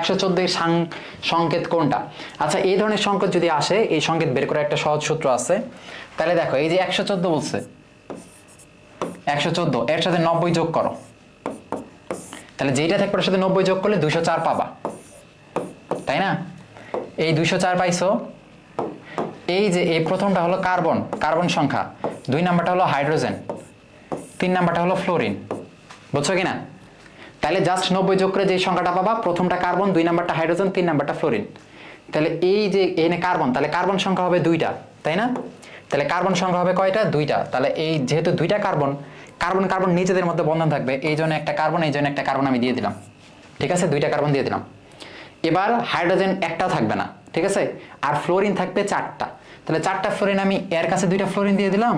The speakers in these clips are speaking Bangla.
একশো চোদ্দের সংকেত কোনটা? আচ্ছা এই ধরনের সংকেত যদি আসে, এই সংকেত বের করার একটা সহজ সূত্র আছে। তাহলে দেখো, এই যে একশো চোদ্দ বলছে। একশো চোদ্দ, এর সাথে নব্বই যোগ করো। তাহলে যেটা থাকবে ওর সাথে নব্বই যোগ করলে দুশো চার পাবা। তাই না? এই দুশো চার পাইছো। এই যে, এই প্রথমটা হলো কার্বন কার্বন সংখ্যা। দুই নাম্বারটা হলো হাইড্রোজেন। তিন নাম্বারটা হলো ফ্লোরিন। বুঝছ কি না তাহলে জাস্ট নব্বই যোগ করে যে সংখ্যাটা পাবা, প্রথমটা কার্বন দুই নাম্বারটা হাইড্রোজেন তিন নাম্বারটা ফ্লোরিন তাহলে এই যে এনে কার্বন তাহলে কার্বন সংখ্যা হবে দুইটা, তাই না? তাহলে কার্বন সংখ্যা হবে কয়টা? দুইটা। তাহলে এই যেহেতু দুইটা কার্বন কার্বন কার্বন নিজেদের মধ্যে বন্ধন থাকবে, এই জন্য একটা কার্বন এই জন্য একটা কার্বন আমি দিয়ে দিলাম। ঠিক আছে? দুইটা কার্বন দিয়ে দিলাম। এবার হাইড্রোজেন একটা থাকবে না, ঠিক আছে? আর ফ্লোরিন থাকবে চারটা। তাহলে চারটা ফ্লোরিন আমি, এর কাছে দুইটা ফ্লোরিন দিয়ে দিলাম,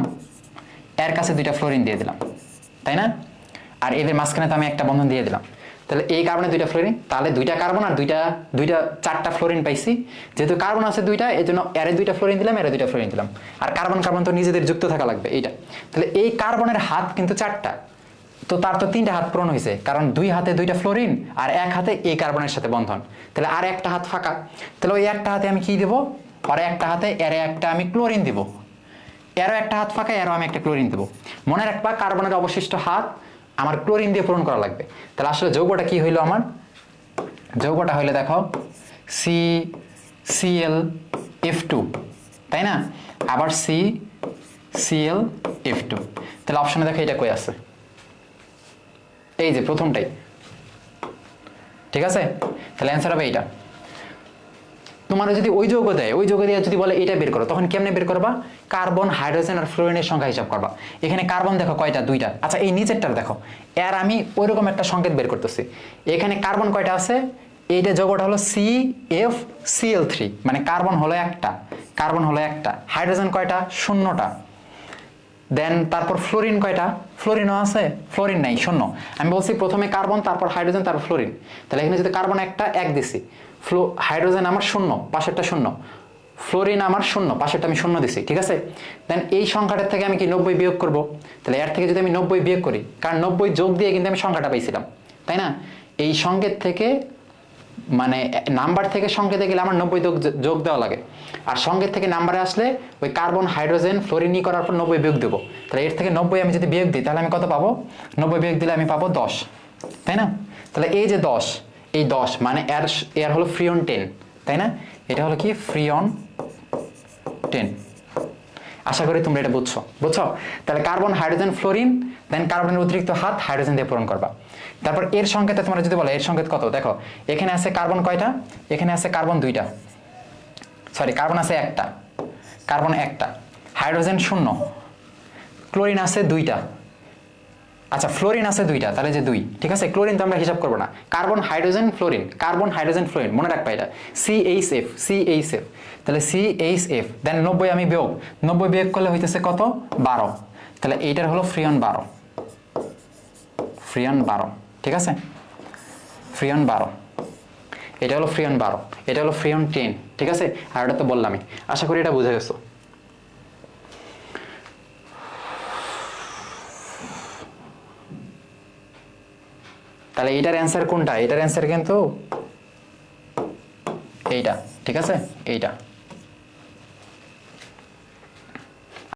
এর কাছে দুইটা ফ্লোরিন দিয়ে দিলাম, তাই না? আর এদের মাঝখানে তো আমি একটা বন্ধন দিয়ে দিলাম। তাহলে এই কার্বনে দুইটা ফ্লোরিন তাহলে দুইটা কার্বন আর দুইটা দুইটা, চারটা ফ্লোরিন পাইছি। যেহেতু কার্বন আছে দুইটা এই জন্য এরে দুইটা ফ্লোরিন দিলাম, এরে দুইটা ফ্লোরিন দিলাম। আর কার্বন কার্বন তো নিজেদের যুক্ত থাকা লাগবে, এইটা। তাহলে এই কার্বনের হাত কিন্তু চারটা। তো তার তো তিনটা হাত পূরণ হয়েছে, কারণ দুই হাতে দুইটা ফ্লোরিন আর এক হাতে এই কার্বনের সাথে বন্ধন। তাহলে আর একটা হাত ফাঁকা। তাহলে ওই একটা হাতে আমি কি দেবো? আর একটা হাতে এরে একটা আমি ক্লোরিন দিব। এরও একটা হাত ফাঁকা, এরও আমি একটা ক্লোরিন দেবো। মনে রাখবা কার্বনের অবশিষ্ট হাত আমার ক্লোরিন দিয়ে পূরণ করা লাগবে। তাহলে আসলে যৌগটা কি হইল আমার? যৌগটা হইলে দেখো সি সিএল এফ টু তাই না? আবার সি সিএল এফ টু তাহলে অপশানে দেখো এটা কই আছে? এই যে প্রথমটাই। ঠিক আছে? তাহলে অ্যান্সার হবে এইটা। তোমার যদি ওই যৌগ দেয়, ওই যৌগ দিয়ে যদি বলে এটা বের করো, তখন কেমনে বের করবা? কার্বন, হাইড্রোজেন আর ফ্লোরিনের সংখ্যা হিসাব করবা। এখানে কার্বন দেখো কয়টা? দুইটা। আচ্ছা এই নিচেরটার দেখো। এর আমি ওইরকম একটা সংকেত বের করতেছি। এখানে কার্বন কয়টা আছে? এইটা যৌগটা হলো সি এফ সিএল থ্রি মানে কার্বন হলো একটা। কার্বন হলো একটা। হাইড্রোজেন কয়টা? শূন্যটা। দেন তারপর ফ্লোরিন কয়টা? ফ্লোরিনও আছে, ফ্লোরিন নাই, শূন্য। আমি বলছি প্রথমে কার্বন, তারপর হাইড্রোজেন, তারপর ফ্লোরিন। তাহলে এখানে যদি কার্বন একটা, এক দিছি। ফ্লো হাইড্রোজেন আমার শূন্য, পাশেরটা শূন্য। ফ্লোরিন আমার শূন্য, পাশেরটা আমি শূন্য দিছি, ঠিক আছে? দেন এই সংখ্যাটার থেকে আমি কি নব্বই বিয়োগ করব? তাহলে এর থেকে যদি আমি নব্বই বিয়োগ করি, কারণ নব্বই যোগ দিয়ে কিন্তু আমি সংখ্যাটা পাইছিলাম, তাই না? এই সংকেত থেকে মানে নাম্বার থেকে সংকেতে গেলে আমার নব্বই যোগ দেওয়া লাগে। আর সংকেত থেকে নাম্বারে আসলে ওই কার্বন, হাইড্রোজেন ফ্লোরিন করার পর নব্বই বিয়োগ দেবো। তাহলে এর থেকে নব্বই আমি যদি বিয়োগ দিই, তাহলে আমি কত পাবো? নব্বই বিয়োগ দিলে আমি পাবো দশ, তাই না? তাহলে এই যে দশ এই দশ মানে এর এর হলো ফ্রিয়ন টেন তাই না? এটা হলো কি? ফ্রিয়ন টেন আশা করি তোমরা এটা বুঝছ। বুঝছ? তাহলে কার্বন হাইড্রোজেন ফ্লোরিন দেন কার্বনের অতিরিক্ত হাত হাইড্রোজেন দিয়ে পূরণ করবা। তারপর এর সংকেতে তোমরা যদি বলো, এর সংকেত কত? দেখো, এখানে আছে কার্বন কয়টা? এখানে আছে কার্বন দুইটা। সরি কার্বন আছে একটা। কার্বন একটা। হাইড্রোজেন শূন্য। ক্লোরিন আছে দুইটা। আচ্ছা ফ্লোরিন আছে দুইটা, তাহলে যে দুই, ঠিক আছে? ক্লোরিন তো আমরা হিসাব করব না। Carbon hydrogen fluorine carbon hydrogen fluorine মনে রাখবা এটা। C H F C H F তাহলে সি এইচ এফ দেন নব্বই আমি বিয়োগ, নব্বই বিয়োগ করলে হইতেছে কত? বারো। তাহলে এইটার হলো ফ্রিয়ন বারো। ফ্রিয়ন বারো, ঠিক আছে? ফ্রিয়ন বারো। এটা হলো ফ্রিয়ন বারো, এটা হলো ফ্রিয়ন টেন ঠিক আছে? আর এটা তো বললামই। আশা করি এটা বুঝে গেছো। তাহলে এইটার অ্যান্সার কোনটা? এটার অ্যান্সার কিন্তু এইটা ঠিক আছে? এইটা।